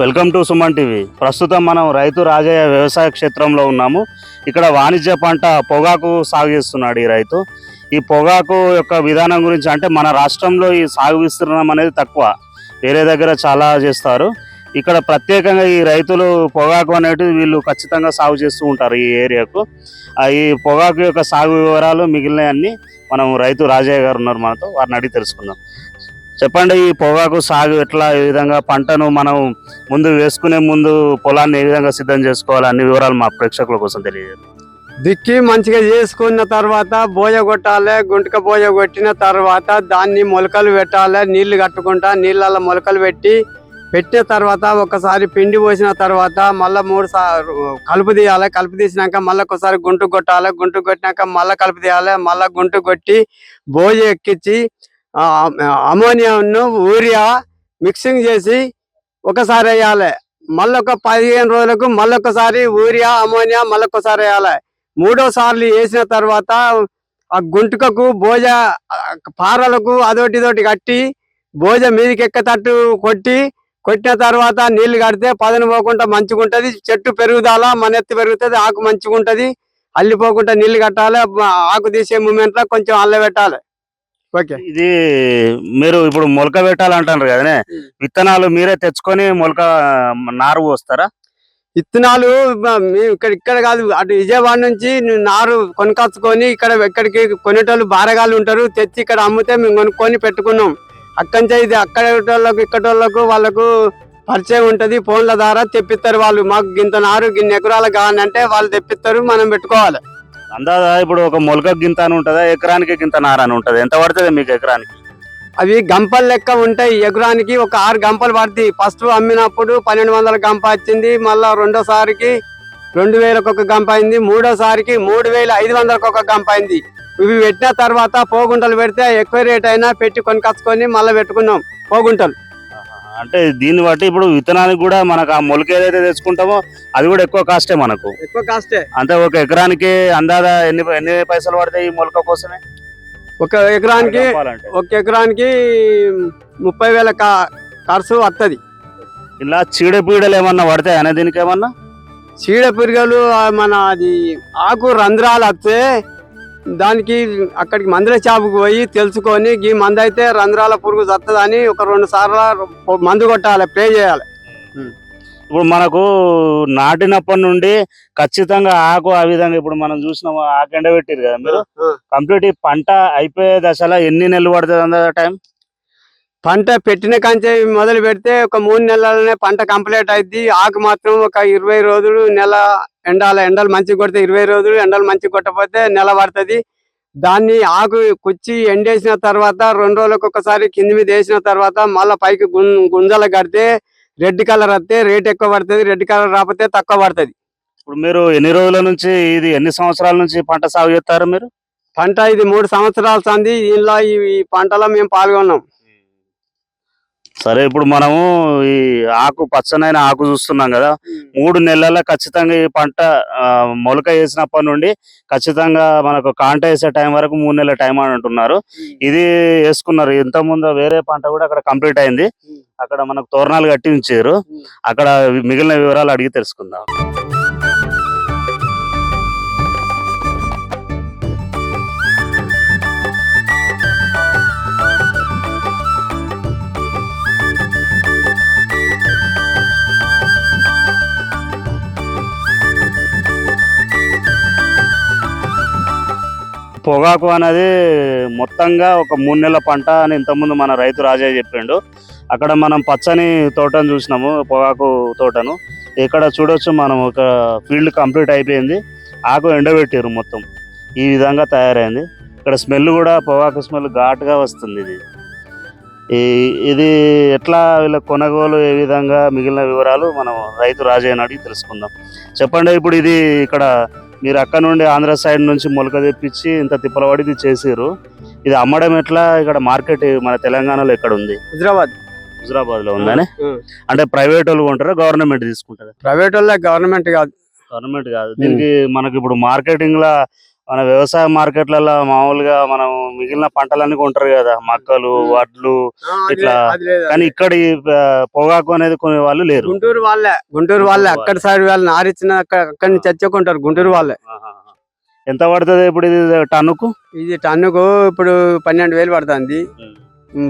Welcome to Suman TV. ప్రస్తుతం మనం రైతు రాజయ్య వ్యవసాయ క్షేత్రంలో ఉన్నాము. ఇక్కడ వాణిజ్య పంట పొగాకు సాగు చేస్తున్నాడు ఈ రైతు. ఈ పొగాకు యొక్క విధానం గురించి అంటే మన రాష్ట్రంలో ఈ సాగు విస్తీర్ణం అనేది తక్కువ. వేరే దగ్గర చాలా చేస్తారు. ఇక్కడ ప్రత్యేకంగా ఈ రైతులు పొగాకు అనేది వీళ్ళు ఖచ్చితంగా సాగు చేస్తూ ఉంటారు ఈ ఏరియాకు. ఈ పొగాకు యొక్క సాగు వివరాలు మిగిలినవన్నీ మనం రైతు రాజయ్య గారు ఉన్నారు మనతో. వారిని అడిగి తెలుసుకుందాం. చెప్పండి ఈ పొగాకు సాగు ఎట్లా ఏ విధంగా పంటను మనం ముందు వేసుకునే ముందు పొలాన్ని ఏ విధంగా సిద్ధం చేసుకోవాలి అన్ని వివరాలు మా ప్రేక్షకుల కోసం తెలియజేయండి. దిక్కి మంచిగా చేసుకున్న తర్వాత బోయ కొట్టాలి గుంటక బోయ కొట్టిన తర్వాత దాన్ని మొలకలు పెట్టాలి నీళ్ళు కట్టుకుంటా నీళ్ళల్లో మొలకలు పెట్టి పెట్టిన తర్వాత ఒకసారి పిండి పోసిన తర్వాత మళ్ళీ మూడు సార్లు కలుపు తీయాలి కలుపు తీసినాక మళ్ళీ ఒకసారి గుంటు కొట్టాలి గుంటు కొట్టినాక మళ్ళీ కలుపు తీయాలి మళ్ళీ గుంటు కొట్టి బోయ ఎక్కించి అమోనియాను యూరియా మిక్సింగ్ చేసి ఒకసారి వేయాలి. మళ్ళీ ఒక పదిహేను రోజులకు మళ్ళొకసారి యూరియా అమోనియా మళ్ళొకసారి వేయాలి. మూడోసార్లు వేసిన తర్వాత ఆ గుంటుకకు భోజ పారలకు అదొకటి ఇదొకటి కట్టి భోజ మీదకి ఎక్కతట్టు కొట్టి కొట్టిన తర్వాత నీళ్ళు కడితే పదను పోకుండా మంచిగా చెట్టు పెరుగుదల మన పెరుగుతుంది ఆకు మంచిగా అల్లిపోకుండా నీళ్ళు కట్టాలి ఆకు తీసే మూమెంట్లో కొంచెం అల్లబెట్టాలి. ఓకే. ఇది మీరు ఇప్పుడు మొలక పెట్టాలంటారు కదనే. విత్తనాలు మీరే తెచ్చుకొని మొలక నారు పోస్తారా? విత్తనాలు మేము ఇక్కడ ఇక్కడ కాదు అటు విజయవాడ నుంచి నారు కొనుకొచ్చుకొని ఇక్కడ ఇక్కడికి కొనేటోళ్ళు బారగాళ్ళు ఉంటారు తెచ్చి ఇక్కడ అమ్మితే మేము కొనుక్కొని పెట్టుకున్నాం. అక్కడి నుంచి ఇది అక్కడ వాళ్ళకు ఇక్కడ వాళ్ళకు వాళ్ళకు పరిచయం ఉంటది ఫోన్ల ద్వారా తెప్పిస్తారు వాళ్ళు. మాకు గింత నారు గిన్ని ఎకరాలు కావాలంటే వాళ్ళు తెప్పిస్తారు మనం పెట్టుకోవాలి. అందాదా ఇప్పుడు ఒక మొలక గింత అని ఉంటుందా? ఎకరానికి గింత నార అని ఉంటుంది? ఎంత పడుతుంది మీకు ఎకరానికి? అవి గంపల లెక్క ఉంటాయి. ఎకరానికి ఒక ఆరు గంపలు పడుతాయి. ఫస్ట్ అమ్మినప్పుడు పన్నెండు వందల గంప వచ్చింది. మళ్ళా రెండోసారికి రెండు వేలకు ఒక గంప అయింది. మూడోసారికి మూడు వేల ఐదు వందలకు ఒక గంప అయింది. ఇవి పెట్టిన తర్వాత పోగుంటలు పెడితే ఎక్కువ రేట్ అయినా పెట్టి కొనుకొచ్చుకొని మళ్ళీ పెట్టుకున్నాం. పోగుంటలు. అంటే దీన్ని బట్టి ఇప్పుడు విత్తనానికి కూడా మనకు ఆ మొలక ఏదైతే తెచ్చుకుంటామో అది కూడా ఎక్కువ కాస్టే మనకు. ఎక్కువ కాస్టే అంటే ఒక ఎకరానికి అందాదా ఎన్ని ఎన్ని పైసలు పడతాయి ఈ మొలక కోసమే? ఒక ఎకరానికి ఒక ఎకరానికి ముప్పై వేల కా- ఖర్చు వస్తుంది ఇలా చీడపీడలు ఏమన్నా పడతాయి అనే దీనికి ఏమన్నా? చీడ పురుగులు ఆ మన అది ఆకు రంధ్రాలు వస్తే దానికి అక్కడికి మందుల షాపుకి పోయి తెలుసుకొని ఈ మందు అయితే రంధ్రాల పురుగు చత్తదని ఒక రెండు సార్లు మందు కొట్టాలి స్ప్రే చేయాలి. ఇప్పుడు మనకు నాటినప్పటి నుండి ఖచ్చితంగా ఆకు ఆ విధంగా ఇప్పుడు మనం చూసినాం ఆకు ఎండబెట్టారు కదా మీరు? కంప్లీట్ ఈ పంట అయిపోయే దశలో ఎన్ని నెలలు పడుతుంది అందా టైం? పంట పెట్టిన కంచె మొదలు పెడితే ఒక మూడు నెలలనే పంట కంప్లీట్ అయింది ఆకు మాత్రం ఒక ఇరవై రోజులు నెల ఎండాల ఎండలు మంచిగా కొడితే ఇరవై రోజులు ఎండలు మంచిగా కొట్టకపోతే నెల పడుతుంది. దాన్ని ఆకు కుచ్చి ఎండేసిన తర్వాత రెండు రోజులకు ఒకసారి కింది మీద వేసిన తర్వాత మళ్ళీ పైకి గుం గుంజలు కడితే రెడ్ కలర్ వస్తే రేట్ ఎక్కువ పడుతుంది. రెడ్ కలర్ రాకపోతే తక్కువ పడుతుంది. ఇప్పుడు మీరు ఎన్ని రోజుల నుంచి ఇది ఎన్ని సంవత్సరాల నుంచి పంట సాగు చేస్తారు మీరు? పంట ఇది మూడు సంవత్సరాలు సంది. దీనిలో ఈ పంటలో మేము పాల్గొన్నాం. సరే ఇప్పుడు మనము ఈ ఆకు పచ్చనైన ఆకు చూస్తున్నాం కదా. మూడు నెలల ఖచ్చితంగా ఈ పంట మొలక వేసినప్పటి నుండి ఖచ్చితంగా మనకు కాంట వేసే టైం వరకు మూడు నెలల టైం అని అంటున్నారు. ఇది వేసుకున్నారు. ఇంత ముందు వేరే పంట కూడా అక్కడ కంప్లీట్ అయింది. అక్కడ మనకు తోరణాలు కట్టి ఉంచారు. అక్కడ మిగిలిన వివరాలు అడిగి తెలుసుకుందాం. పొగాకు అనేది మొత్తంగా ఒక మూడు నెలల పంట అని ఇంతకుముందు మన రైతు రాజయ్య చెప్పిండు అక్కడ మనం పచ్చని తోటను చూసినాము పొగాకు తోటను. ఇక్కడ చూడొచ్చు మనం ఒక ఫీల్డ్ కంప్లీట్ అయిపోయింది. ఆకు ఎండబెట్టారు మొత్తం. ఈ విధంగా తయారైంది. ఇక్కడ స్మెల్ కూడా పొగాకు స్మెల్ ఘాటుగా వస్తుంది ఇది. ఈ ఇది ఎట్లా వీళ్ళ కొనుగోలు ఏ విధంగా మిగిలిన వివరాలు మనం రైతు రాజయ్యని అడిగి తెలుసుకుందాం. చెప్పండి ఇప్పుడు ఇది ఇక్కడ మీరు అక్కడ నుండి ఆంధ్ర సైడ్ నుంచి మొలక తెప్పించి ఇంత తిప్పలవాడి ఇది చేసారు ఇది అమ్మడం ఎట్లా? ఇక్కడ మార్కెట్ మన తెలంగాణలో ఎక్కడ ఉంది? హైదరాబాద్ హుజరాబాద్లో ఉందని? అంటే ప్రైవేట్ వాళ్ళు కొంటారా? గవర్నమెంట్ తీసుకుంటారా? ప్రైవేట్ వాళ్ళ గవర్నమెంట్ కాదు. గవర్నమెంట్ కాదు. దీనికి మనకి ఇప్పుడు మార్కెటింగ్ లా మన వ్యవసాయ మార్కెట్లలో మామూలుగా మనం మిగిలిన పంటలన్నీ కొంటారు కదా మక్కలు వడ్లు ఇట్లా. కానీ ఇక్కడ పొగాకు అనేది కొనే వాళ్ళు లేరు. గుంటూరు వాళ్ళే గుంటూరు వాళ్ళే అక్కడ సైడ్ వాళ్ళు నారిచ్చిన అక్కడ నుంచి తెచ్చుకుంటారు గుంటూరు వాళ్ళే. ఎంత పడుతుంది ఇప్పుడు ఇది టన్నుకు? ఇది టన్నుకు ఇప్పుడు పన్నెండు వేలు పడుతుంది.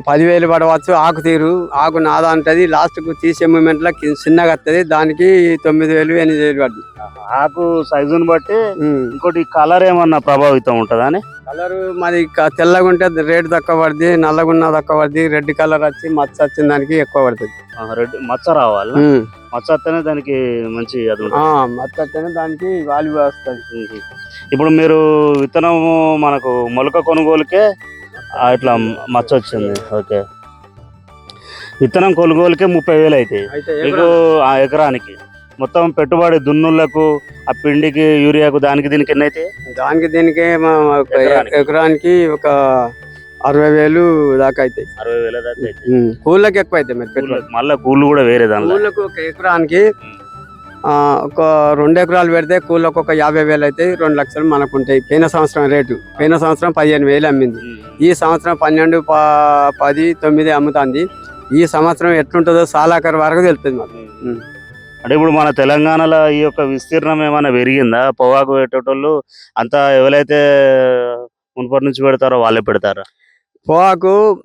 పదివేలు పడవచ్చు ఆకు తీరు ఆకు నాదా అంటది లాస్ట్కు తీసే మూమెంట్లో కింద చిన్నగా వస్తుంది దానికి తొమ్మిది వేలు ఎనిమిది వేలు పడుతుంది ఆకు సైజుని బట్టి ఇంకోటి కలర్ ఏమన్నా ప్రభావితం ఉంటుందా అని? కలర్ మరి తెల్లగా ఉంటే రేటు తక్కువ పడుతుంది నల్లగా ఉన్న తక్కువ పడుతుంది రెడ్ కలర్ వచ్చి మచ్చ వచ్చిన దానికి ఎక్కువ పడుతుంది. రెడ్ మచ్చ రావాలి. మచ్చ వస్తేనే దానికి మంచి అది ఉంటుంది. మచ్చ వస్తేనే దానికి వాల్యూ వస్తుంది. ఇప్పుడు మీరు విత్తనము మనకు మొలక కొనుగోలుకే ఇట్లా మచ్చ వచ్చింది. ఓకే. విత్తనం కొనుగోలుకే ముప్పై వేలు అవుతాయి అయితే మీకు ఆ ఎకరానికి మొత్తం పెట్టుబడి దున్నులకు ఆ పిండికి యూరియాకు దానికి దీనికి ఎన్ని అయితే? దానికి దీనికి ఎకరానికి. ఒక అరవై వేలు దాకా అవుతాయి అరవై వేల దాకా. కూళ్ళకి ఎక్కువ అవుతాయి మరి మళ్ళీ కూళ్ళు కూడా వేరే దానిలో. కూళ్ళకు ఒక ఎకరానికి ఒక రెండు ఎకరాలు పెడితే కూళ్ళకు ఒక యాభై వేలు అవుతాయి రెండు లక్షలు మనకు ఉంటాయి పోయిన సంవత్సరం రేటు. పోయిన సంవత్సరం పదిహేను వేలు అమ్మింది. ఈ సంవత్సరం పన్నెండు ప- పది తొమ్మిది అమ్ముతుంది. ఈ సంవత్సరం ఎట్లుంటుందో సాలాకర్ వరకు తెలుస్తుంది మాకు. అంటే ఇప్పుడు మన తెలంగాణలో ఈ యొక్క విస్తీర్ణం ఏమైనా పెరిగిందా? పొగాకు పెట్టేటోళ్ళు అంతా ఎవరైతే మునుపటి నుంచి పెడతారో వాళ్ళే పెడతారా? పొగాకు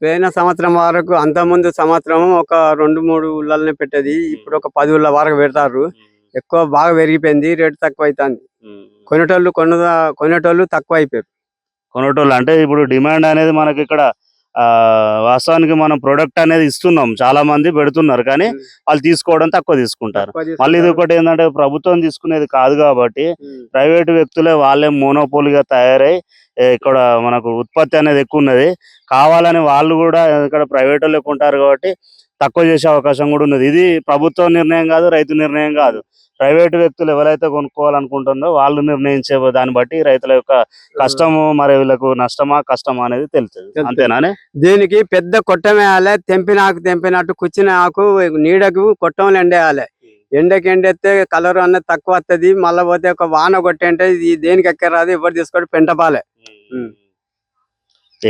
పోయిన సంవత్సరం వరకు అంత ముందు సంవత్సరం ఒక రెండు మూడు ఊళ్ళనే పెట్టేది. ఇప్పుడు ఒక పది ఊళ్ళ వరకు పెడతారు. ఎక్కువ బాగా పెరిగిపోయింది రేటు తక్కువ అవుతుంది కొనేటోళ్ళు కొన కొనేటోళ్ళు తక్కువ అయిపోయారు కొనేటోళ్ళు అంటే ఇప్పుడు డిమాండ్ అనేది మనకి ఇక్కడ వాస్తవానికి మనం ప్రొడక్ట్ అనేది ఇస్తున్నాం చాలా మంది పెడుతున్నారు కానీ. వాళ్ళు తీసుకోవడం తక్కువ తీసుకుంటారు మళ్ళీ ఇది. ఒకటి ఏంటంటే ప్రభుత్వం తీసుకునేది కాదు కాబట్టి. ప్రైవేట్ వ్యక్తులే వాళ్ళే మోనోపోలిగా తయారై ఇక్కడ మనకు ఉత్పత్తి అనేది ఎక్కువ ఉన్నది కావాలని వాళ్ళు కూడా ఇక్కడ ప్రైవేట్ వాళ్ళు ఎక్కువ ఉంటారు కాబట్టి తక్కువ చేసే అవకాశం కూడా ఉన్నది ఇది ప్రభుత్వ నిర్ణయం కాదు రైతు నిర్ణయం కాదు ప్రైవేట్ వ్యక్తులు ఎవరైతే కొనుక్కోవాలనుకుంటుందో వాళ్ళు నిర్ణయించే దాన్ని బట్టి రైతుల యొక్క కష్టము మరి వీళ్ళకు నష్టమా కష్టమా అనేది తెలుస్తుంది. అంతేనానే దీనికి పెద్ద కొట్టం వేయాలి. తెంపిన ఆకు తెంపినట్టు కూర్చున్న ఆకు నీడకు కొట్టంలో ఎండేయాలి. ఎండకి ఎండెత్తే కలర్ అన్నది తక్కువ వస్తుంది మళ్ళీ పోతే ఒక వాన కొట్టంటే ఇది దేనికి ఎక్కరాదు? ఎవరు తీసుకోవడం పెంటపాలే.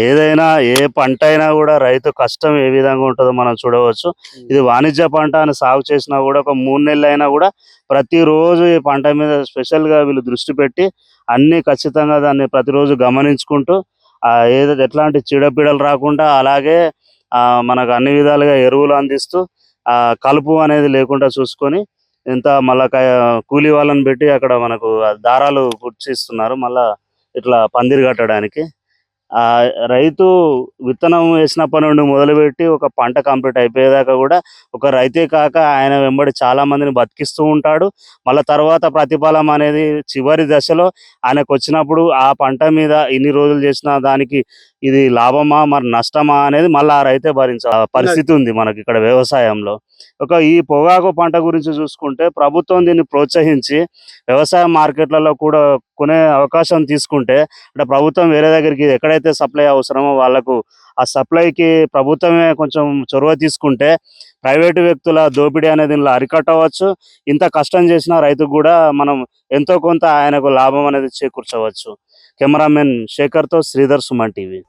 ఏదైనా ఏ పంట అయినా కూడా రైతు కష్టం ఏ విధంగా ఉంటుందో మనం చూడవచ్చు. ఇది వాణిజ్య పంట అని సాగు చేసినా కూడా ఒక మూడు నెలలు అయినా కూడా ప్రతిరోజు ఈ పంట మీద స్పెషల్గా వీళ్ళు దృష్టి పెట్టి అన్ని ఖచ్చితంగా దాన్ని ప్రతిరోజు గమనించుకుంటూ ఆ ఏదో ఎట్లాంటి చీడపీడలు రాకుండా అలాగే ఆ మనకు అన్ని విధాలుగా ఎరువులు అందిస్తూ ఆ కలుపు అనేది లేకుండా చూసుకొని ఇంత మళ్ళా కూలీ వాళ్ళని పెట్టి అక్కడ మనకు దారాలు గుర్చిస్తున్నారు మళ్ళా ఇట్లా పందిరి కట్టడానికి. ఆ రైతు విత్తనం వేసినప్పటి నుండి మొదలుపెట్టి ఒక పంట కంప్లీట్ అయిపోయేదాకా కూడా ఒక రైతే కాక ఆయన వెంబడి చాలా మందిని బతికిస్తూ ఉంటాడు. మళ్ళీ తర్వాత ప్రతిఫలం అనేది చివరి దశలో ఆయనకు వచ్చినప్పుడు ఆ పంట మీద ఇన్ని రోజులు చేసిన దానికి ఇది లాభమా? మరి నష్టమా? అనేది మళ్ళీ ఆ రైతే భరించాల పరిస్థితి ఉంది మనకి ఇక్కడ వ్యవసాయంలో. ఒక ఈ పొగాకు పంట గురించి చూసుకుంటే ప్రభుత్వం దీన్ని ప్రోత్సహించి వ్యవసాయ మార్కెట్లలో కూడా కొనే అవకాశం తీసుకుంటే అంటే ప్రభుత్వం వేరే దగ్గరికి ఎక్కడైతే సప్లై అవసరమో వాళ్ళకు ఆ సప్లైకి ప్రభుత్వమే కొంచెం చొరవ తీసుకుంటే ప్రైవేటు వ్యక్తుల దోపిడీ అనేది దీనిలో అరికట్టవచ్చు. ఇంత కష్టం చేసిన రైతుకు కూడా మనం ఎంతో కొంత ఆయనకు లాభం అనేది చేకూర్చవచ్చు. కెమెరామెన్ శేఖర్తో శ్రీధర్ సుమన్ టీవీ.